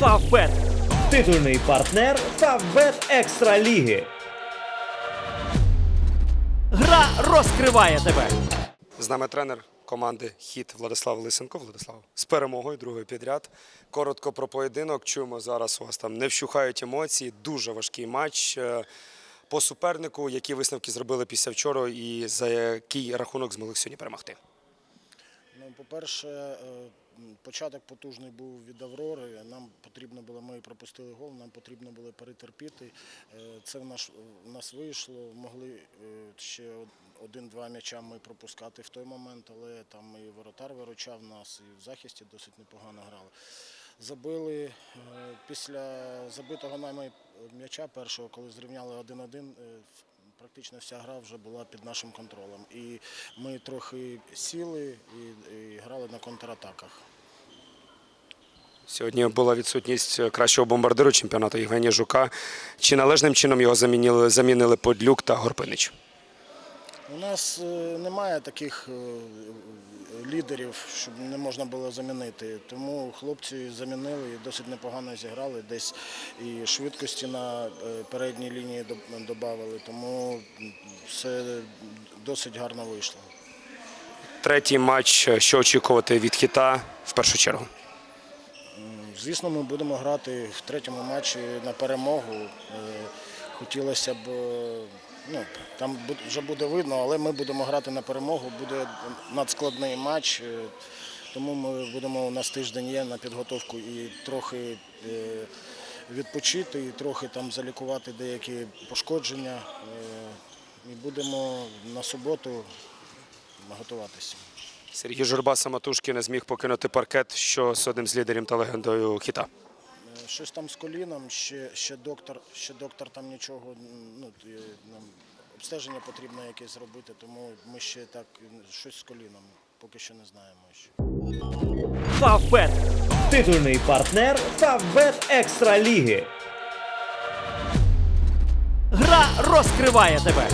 Фавбет. Титульний партнер Фавбет Екстра Ліги. Гра розкриває тебе. З нами тренер команди Хіт Владислав Лисенко. Владислав з перемогою другою підряд. Коротко про поєдинок. Чуємо зараз у вас там не вщухають емоції. Дуже важкий матч. Е, По супернику, які висновки зробили після вчора, і за який рахунок змогли сьогодні перемогти. Ну, по-перше, е, початок потужний був від Аврори. Нам потрібно було, ми пропустили гол, нам потрібно було перетерпіти. Е, Це в нас, в нас вийшло. Могли е, ще один-два м'яча ми пропускати в той момент, але там і воротар виручав нас, і в захисті досить непогано грали. Забили е, після забитого нами м'яча першого, коли зрівняли 1-1, е, практично вся гра вже була під нашим контролем. І ми трохи сіли і, і грали на контратаках. Сьогодні була відсутність кращого бомбардиру чемпіонату Євгенія Жука. Чи належним чином його замінили, замінили Подлюк та Горпинич? У нас е, немає таких е, лідерів, щоб не можна було замінити. Тому хлопці замінили і досить непогано зіграли. Десь і швидкості на е, передній лінії додали. Тому все досить гарно вийшло. Третій матч. Що очікувати від хіта в першу чергу? Звісно, ми будемо грати в третьому матчі на перемогу. Е, Хотілося б, е, ну, там вже буде видно, але ми будемо грати на перемогу. Буде надскладний матч, е, тому ми будемо у нас тиждень є на підготовку і трохи е, відпочити, і трохи там залікувати деякі пошкодження. Е, І будемо на суботу готуватися. Сергій Журба самотужки не зміг покинути паркет, що з одним з лідерів та легендою хіта. Щось там з коліном, ще, ще доктор, ще доктор там нічого, ну, нам обстеження потрібно якесь зробити, тому ми ще так щось з коліном, поки що не знаємо ще. Фавбет. Титульний партнер Фавбет Екстра Ліги. Гра розкриває тебе.